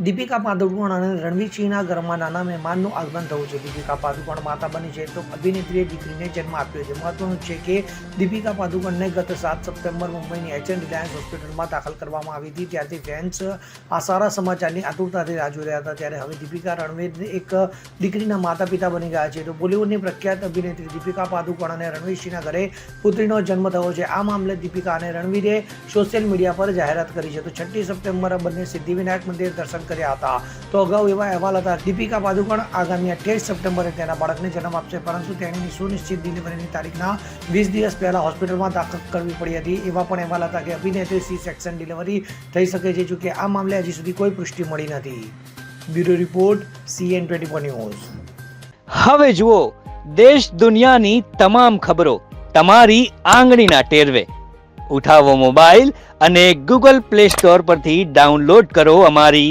દીપિકા પાદુકોણ અને રણવીર સિંહના ઘરમાં નાના મહેમાનનું આગમન થયું છે. દીપિકા પાદુકોણ માતા બની છે તો અભિનેત્રીએ દીકરીને જન્મ આપ્યો છે. મહત્વનું છે કે દીપિકા પાદુકોણને ગત સાત સપ્ટેમ્બર મુંબઈની એચએન રિલાયન્સ હોસ્પિટલમાં દાખલ કરવામાં આવી હતી. ત્યારથી ફેન્સ આ સારા સમાચારની આતુરતાથી રાહ જોઈ રહ્યા હતા. ત્યારે હવે દીપિકા રણવીર એક દીકરીના માતા પિતા બની ગયા છે. તો બોલિવૂડની પ્રખ્યાત અભિનેત્રી દીપિકા પાદુકોણ અને રણવીર સિંહના ઘરે પુત્રીનો જન્મ થયો છે. આ મામલે દીપિકા અને રણવીરે સોશિયલ મીડિયા પર જાહેરાત કરી છે. તો છઠ્ઠી સપ્ટેમ્બરે બંને સિદ્ધિવિનાયક મંદિર દર્શન કર્યા હતા. તો અગાઉ એવા અહેવાલ હતા, દીપિકા પાદુકોણ આગામી અઠ્યાવીસ સપ્ટેમ્બરે તેના બાળકને જન્મ આપશે, પરંતુ તેણીની સુનિશ્ચિત ડિલિવરીની તારીખના વીસ દિવસ પહેલાં હોસ્પિટલમાં દાખલ કરવી પડી હતી. એવા પણ અહેવાલ હતા કે અભિનેત્રી સી સેક્શન ડિલિવરી થઈ શકે છે, જોકે આ મામલે હજી સુધી કોઈ પુષ્ટિ મળી નથી. Bureau report CN twenty four news. હવે જુઓ, દેશ દુનિયાની તમામ ખબરો તમારી આંગળીના ટેરવે. ઉઠાવો મોબાઈલ અને ગૂગલ પ્લે સ્ટોર પરથી ડાઉનલોડ કરો અમારી